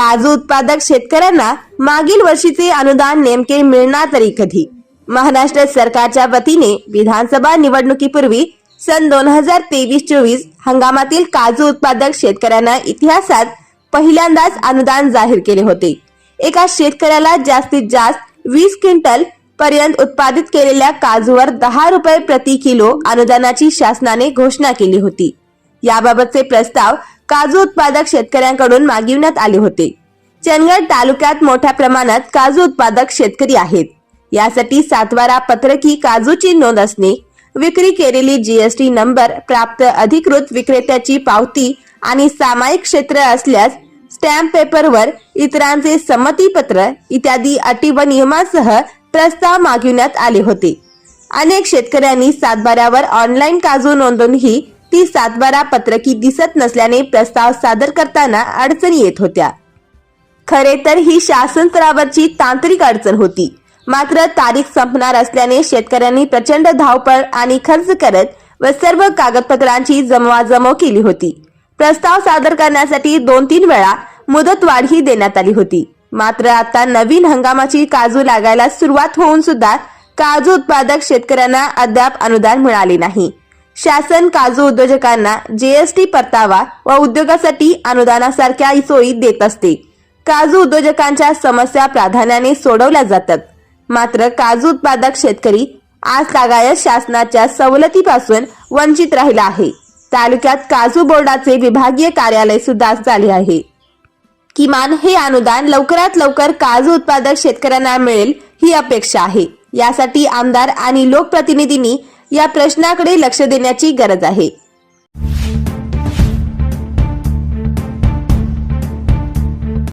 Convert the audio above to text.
काजू उत्पादक शेतकऱ्यांना मागील वर्षीचे अनुदान नेमके मिळणार तरी कधी? महाराष्ट्र सरकारच्या वतीने विधानसभा निवडणुकीपूर्वी सन दोन हजार तेवीस चोवीस हंगामातील काजू उत्पादक शेतकऱ्यांना इतिहासात पहिल्यांदाच अनुदान जाहीर केले होते. एका शेतकऱ्याला जास्तीत जास्त वीस क्विंटल पर्यंत उत्पादित केलेल्या काजूवर दहा रुपये प्रति किलो अनुदानाची शासनाने घोषणा केली होती. याबाबतचे प्रस्ताव काजू उत्पादक शेतकऱ्यांकडून मागविण्यात आले होते. चंदगड तालुक्यात मोठ्या प्रमाणात काजू उत्पादक शेतकरी आहेत. यासाठी सातबारा पत्रकी काजूची नोंद असणे विक्री केलेली जीएसटी नंबर प्राप्त अधिकृत विक्रेत्याची पावती आणि सामायिक क्षेत्र असल्यास स्टॅम्प पेपरवर इतरांचे संमतीपत्र इत्यादी अटी व नियमांसह प्रस्ताव मागविण्यात आले होते. अनेक शेतकऱ्यांनी सातबाऱ्यावर ऑनलाईन काजू नोंदवूनही ती सातबारा पत्रकी दिसत नसल्याने प्रस्ताव सादर करताना अडचणी येत होत्या. खरे तर ही शासन स्तरावरची तांत्रिक अडचण होती. मात्र तारीख संपणार असल्याने शेतकऱ्यांनी प्रचंड धावपळ आणि खर्च करत व सर्व कागदपत्रांची जमवाजमव केली होती. प्रस्ताव सादर करण्यासाठी दोन तीन वेळा मुदतवाढही देण्यात आली होती. मात्र आता नवीन हंगामाची काजू लागायला सुरुवात होऊन सुद्धा काजू उत्पादक शेतकऱ्यांना अद्याप अनुदान मिळाले नाही. शासन काजू उद्योजकांना जीएसटी परतावा व उद्योगासाठी अनुदानासारख्या सोयी देत असते. काजू उद्योजकांच्या समस्या प्राधान्याने सोडवल्या जातात. मात्र काजू उत्पादक शेतकरी आज लागायत शासनाच्या सवलतीपासून वंचित राहिला आहे. तालुक्यात काजू बोर्डाचे विभागीय कार्यालय सुद्धा झाले आहे. किमान हे अनुदान लवकरात लवकर काजू उत्पादक शेतकऱ्यांना मिळेल ही अपेक्षा आहे. यासाठी आमदार आणि लोकप्रतिनिधींनी या प्रश्नाकडे लक्ष देण्याची गरज आहे.